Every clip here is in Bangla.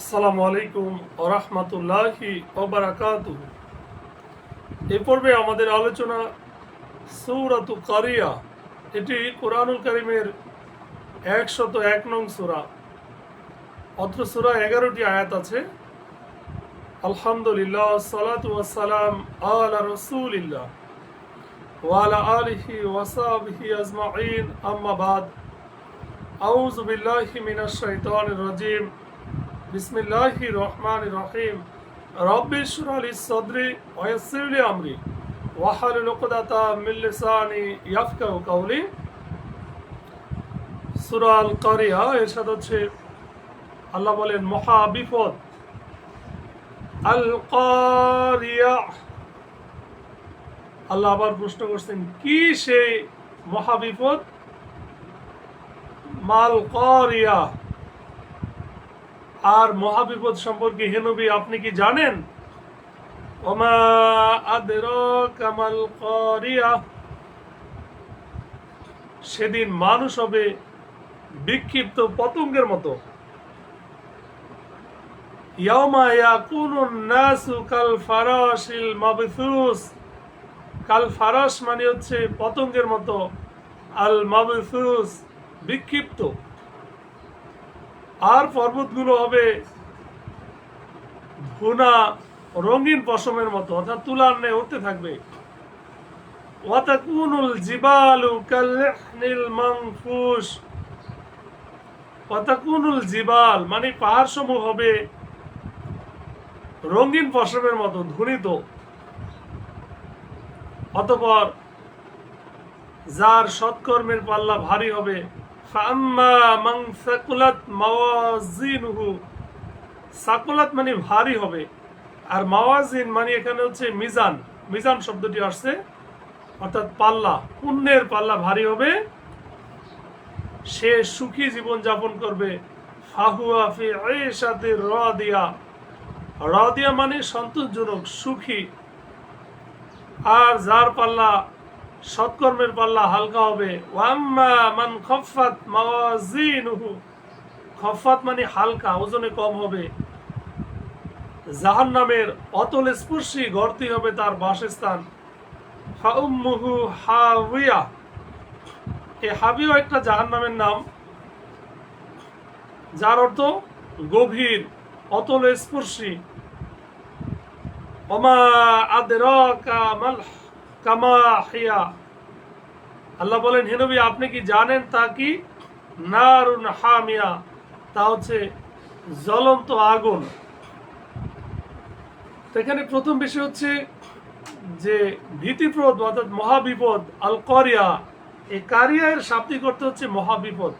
আসসালামু আলাইকুম ওরহমতুল্লাহি ওবরাকাত এ পর্বে আমাদের আলোচনা সৌরাতু কারিয়া। এটি কোরআনুল করিমের একশত এক নং সুরা। অত্র সুরা এগারোটি আয়াত আছে, আলহামদুলিল্লাহ, সালাতু ওয়াসালাম আলা রসুলিল্লাহ ওয়ালা আলিহি ওয়াসাবিহি আজমাইন। আম্মা বাদ। আউযু বিল্লাহি মিনাশ রাজিম। বিসমিল্লাহি রহমান রহিম। রব্বি ইশরাহ লি সাদরি ওয়া ইয়াসসির লি আমরি। ওয়াহলুল উকদাতা মিন লিসানি ইয়াফকাহু কাওলি। সূরা আল কারিয়া হচ্ছে, আল্লাহ বলেন, মহা বিপদ। আল কারিয়া আল্লাহ আবার প্রশ্ন করছেন, কি সেই মহা বিপদ? মাল কারিয়া আর মহাবিপদ সম্পর্কে হেনবি আপনি কি জানেন? সেদিন মানুষ হবে বিক্ষিপ্ত পতঙ্গের মতো। মানে হচ্ছে পতঙ্গের মতো। আল মাবথুস বিক্ষিপ্ত। আর পর্বতগুলো হবে ভুনা রঙিন পশমের মতো, অর্থাৎ তুলার নে উঠতে থাকবে। ওয়াতাকুনুল জিবালু কালহিল মানফুস। ওয়াতাকুনুল জিবাল মানে পাহাড় সমূহ হবে রঙিন পশমের মতো ধুনিত অতপর যার সৎকর্মের পাল্লা ভারী হবে মান ভারী হবে। আর মাওয়াজিন মানে এখানে হচ্ছে মিজান। মিজান শব্দটি আসছে, অর্থাৎ পাল্লা। পুণ্যের পাল্লা ভারী হবে। সে সুখী জীবন যাপন করবে। ফাহুয়া ফি আয়েশাতে রাদিয়া। রাদিয়া মানে সন্তোষজনক, সুখী। আর যার পাল্লা সৎকর্মের পাল্লা হালকা হবে। মান হালকা, ওজনে কম হবে। জাহান্নামের অতল স্পর্শী গর্তি হবে তার বাসস্থান। ফাউম্মুহু হাওিয়া। এ হাবিও একটা জাহান্নামের নাম। যার অর্থ গভীর, অতল স্পর্শী। ওমা আদরাকা মাল কামাহিয়া আল্লাহ বলেন হেনবি আপনি কি জানেন তা কি? নারুন হামিয়া, তা হচ্ছে জ্বলন্ত আগুন। এখানে প্রথম বিষয় হচ্ছে যে ভীতিপ্রদ অর্থাৎ মহাবিপদ আল করিয়া এই কারিয়া এর শাব্দিক অর্থ হচ্ছে মহাবিপদ।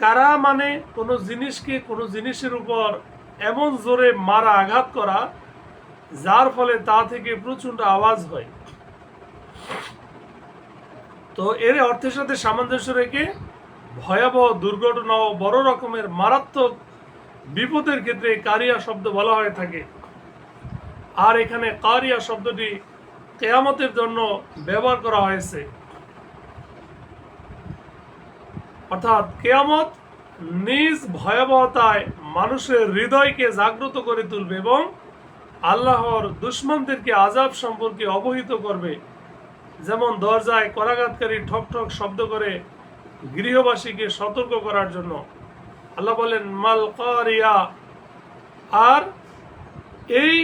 কারা মানে কোনো জিনিসকে কোনো জিনিসের উপর এমন জোরে মারা আঘাত করা যার ফলে তা থেকে প্রচণ্ড আওয়াজ হয়। তো এর অর্থের সাথে সামঞ্জস্য রেখে ভয়াবহ দুর্ঘটনা ও বড় রকমের মারাত্মক বিপদের ক্ষেত্রে কারিয়া শব্দ বলা হয়ে থাকে। আর এখানে কারিয়া শব্দটি কেয়ামতের জন্য ব্যবহার করা হয়েছে। অর্থাৎ কেয়ামত নিজ ভয়াবহতায় মানুষের হৃদয়কে জাগ্রত করে তুলবে এবং আল্লাহর দুশ্মনদেরকে আজাব সম্পর্কে অবহিত করবে। যেমন দরজায় করাঘাতকারী ঠক ঠক শব্দ করে গৃহবাসীকে সতর্ক করার জন্য। আল্লাহ বলেন, মাল কারিয়া। আর এই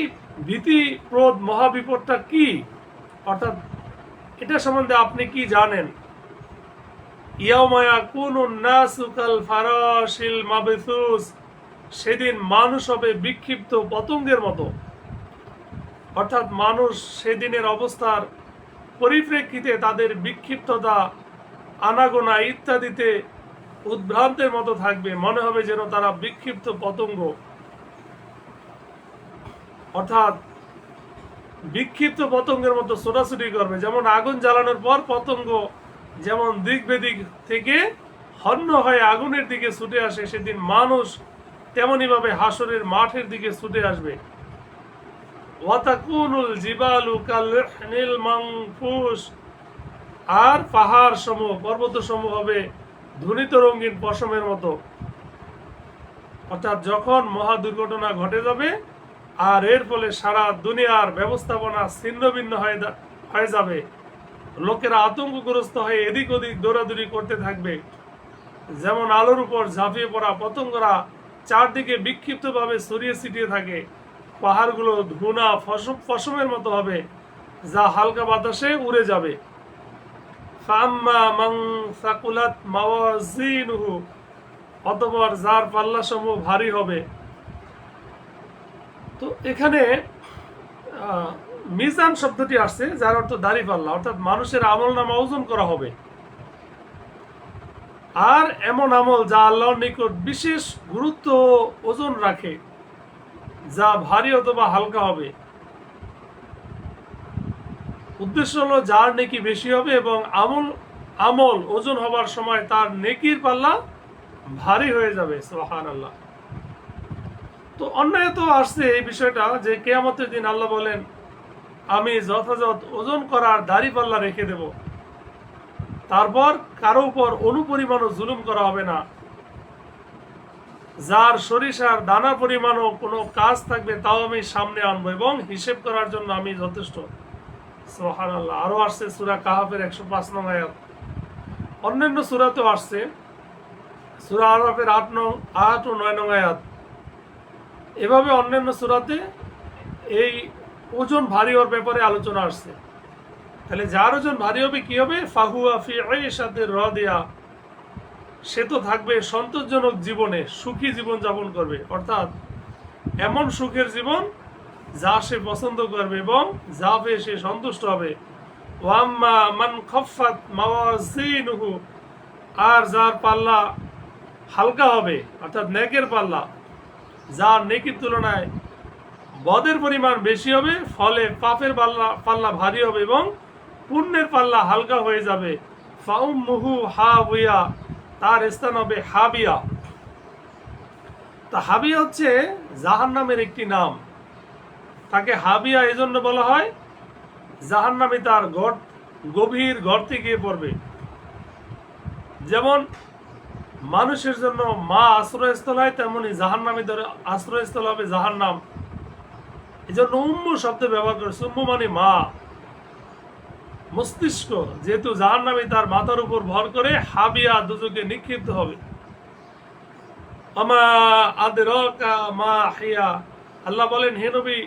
ভীতিপ্রদ মহাবিপদটা কি? অর্থাৎ এটা সম্বন্ধে আপনি কি জানেন? ইয়ামায়া কোন নাসুকাল ফারাশিল মাবিসুস। সেদিন মানুষ হবে বিক্ষিপ্ত পতঙ্গের মতো। অর্থাৎ মানুষ সেদিনের অবস্থার পরিপ্রেক্ষিতে তাদের বিক্ষিপ্ততা, আনাগোনা ইত্যাদিতে উদ্ভ্রান্তের মতো থাকবে। মনে হবে যেন তারা বিক্ষিপ্ত পতঙ্গ। অর্থাৎ বিক্ষিপ্ত পতঙ্গের মতো ছোটাছুটি করবে। যেমন আগুন জ্বালানোর পর পতঙ্গ যেমন দিক বেদিক থেকে হন্য হয়ে আগুনের দিকে ছুটে আসে, সেদিন মানুষ তেমনইভাবে হাসরের মাঠের দিকে ছুটে আসবে। ওয়াতাকুনুল জিবালু কালহিল মানফুস। আর পাহাড় সমূহ, পর্বত সমূহ হবে ধুনিত রঙিন পশমের মতো। অর্থাৎ যখন মহা দুর্ঘটনা ঘটে যাবে, আর এর ফলে সারা দুনিয়ার ব্যবস্থাপনা ছিন্ন ভিন্ন হয়ে হয়ে যাবে। লোকেরা আতঙ্কগ্রস্ত হয়ে এদিক ওদিক দৌড়াদৌড়ি করতে থাকবে। যেমন আলোর উপর ঝাঁপিয়ে পড়া পতঙ্গরা চারদিকে বিক্ষিপ্তভাবে ছড়িয়ে ছিটিয়ে থাকে। পাহাড়গুলো ধুনা ফসম ফসমের মতো হবে, যা হালকা বাতাসে উড়ে যাবে। মাওয়াজিনুহু যার পাল্লা সমূহ ভারী হবে। তো এখানে মিজান শব্দটি আসছে, যার অর্থ দাড়ি পাল্লা, অর্থাৎ মানুষের আমল নামা ওজন করা হবে। আর এমন আমল যা আল্লাহর নিকট বিশেষ গুরুত্ব ওজন রাখে। যা ভারী অথবা হালকা হবে। উদ্দেশ্য হলো যার নেকি বেশি হবে এবং আমল আমল ওজন হবার সময় তার নেকির পাল্লা ভারী হয়ে যাবে সোহান আল্লাহ তো অন্যায় তো আসছে এই বিষয়টা যে কেয়ামতের দিন আল্লাহ বলেন, আমি যথাযথ ওজন করার দাড়ি পাল্লা রেখে দেব। তারপর কারও উপর অনুপরিমাণও জুলুম করা হবে না। যার সরিষার দানা পরিমাণও কোনো কাজ থাকবে তাও আমি সামনে আনব এবং হিসেব করার জন্য আমি যথেষ্ট। সোহান আল্লাহ আরও আসছে সুরা কাহাফের একশো পাঁচ নং আয়াত। অন্যান্য সুরাতেও আসছে। সুরা আরফের আট নং, আট ও নয় নং আয়াত। এভাবে অন্যান্য সুরাতে এই ওজন ভারী হওয়ার ব্যাপারে আলোচনা আসছে। তাহলে যার ওজন ভারী হবে, কি হবে? ফাহুয়া ফি সাথে র দেয়া সে তো থাকবে সন্তোষজনক জীবনে সুখী জীবন যাপন করবে। অর্থাৎ এমন সুখের জীবন যা সে পছন্দ করবে এবং যা পেয়ে সে সন্তুষ্ট হবে। ওয়াম্মা মান খফাত মাওয়াজিনুহু, আর যার পাল্লা হালকা হবে, অর্থাৎ নেকের পাল্লা, যার নেকির তুলনায় বদের পরিমাণ বেশি হবে, ফলে পাপের পাল্লা পাল্লা ভারী হবে এবং পুণ্যের পাল্লা হালকা হয়ে যাবে। ফাউম মুহু হা তার স্থান হবে হাবিয়া। তা হাবিয়া হচ্ছে জাহান নামের একটি নাম। তাকে হাবিয়া এই জন্য বলা হয় জাহান নামে তার গড় গভীর গর্তে গিয়ে পড়বে। যেমন, মানুষের জন্য মা আশ্রয়স্থল হয়, তেমনি জাহান নামে ধরে আশ্রয়স্থল হবে জাহান নাম এই জন্য উম্মু শব্দ ব্যবহার করে, উম্মু মানে মা। মস্তিষ্ক যেহেতু জাহান নামে তার মাথার উপর ভর করে হাবিয়া দুজকে নিক্ষিপ্ত হবে। আমা আদরাকা মা হিয়া। আল্লাহ বলেন, হে নবী,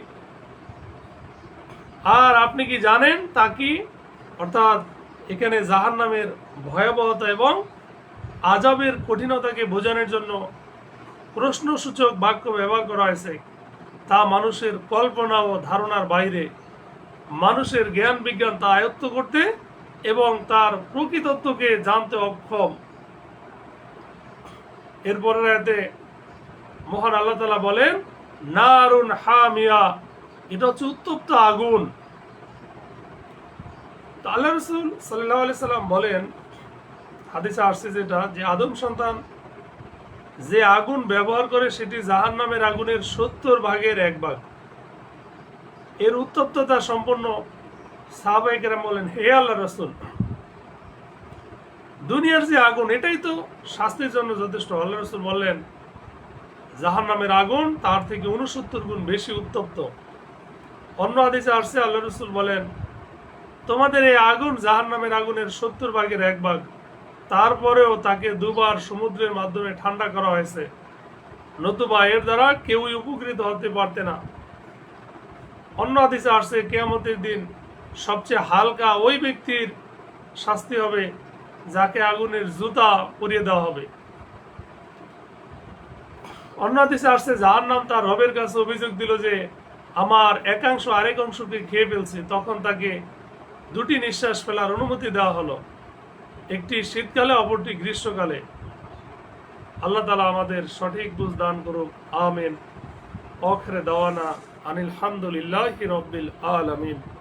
আর আপনি কি জানেন তা কি? অর্থাৎ এখানে জাহান নামের ভয়াবহতা এবং আজাবের কঠিনতাকে বোঝানোর জন্য প্রশ্নসূচক বাক্য ব্যবহার করা হয়েছে। তা মানুষের কল্পনা ও ধারণার বাইরে মানুষের জ্ঞান বিজ্ঞান তা আয়ত্ত করতে এবং তার প্রকৃতত্বকে জানতে অক্ষম। এরপরে রাতে মহান আল্লাহ তালা বলেন, নারুন হামিয়া এটা হচ্ছে উত্তপ্ত আগুন। আল্লাহ রসুল সাল্লাহ আলি সাল্লাম বলেন, হাদিসে আসছে যেটা, যে আদম সন্তান যে আগুন ব্যবহার করে সেটি জাহান নামের আগুনের সত্তর ভাগের এক ভাগ। এর উত্তপ্ততা সম্পন্ন সাহাবাহিকেরা বলেন হে আল্লাহ রসুল। দুনিয়ার যে আগুন, এটাই তো শাস্তির জন্য যথেষ্ট। আল্লাহ রসুল বললেন জাহান নামের আগুন তার থেকে উনসত্তর গুণ বেশি উত্তপ্ত। অন্য আদেশে আসছে আল্লাহ রসুল বলেন, তোমাদের এই আগুন জাহান নামের আগুনের সত্তর ভাগের এক ভাগ। তারপরেও তাকে দুবার সমুদ্রের মাধ্যমে ঠান্ডা করা হয়েছে। নতুবা এর দ্বারা কেউই উপকৃত হতে পারতে না। অন্য আদেশে আসছে, কেয়ামতের দিন সবচেয়ে হালকা ওই ব্যক্তির শাস্তি হবে যাকে আগুনের জুতা পরিয়ে দেওয়া হবে। অন্য দেশে আসছে যার নাম তার রবের কাছে অভিযোগ দিল যে আমার একাংশ আরেক অংশকে খেয়ে ফেলছে। তখন তাকে দুটি নিঃশ্বাস ফেলার অনুমতি দেওয়া হলো। একটি শীতকালে, অপরটি গ্রীষ্মকালে। আল্লাহ তালা আমাদের সঠিক বুঝ দান করুক। আমেন। অখরে দাওয়ানা। আনিল রবিল আলামিন।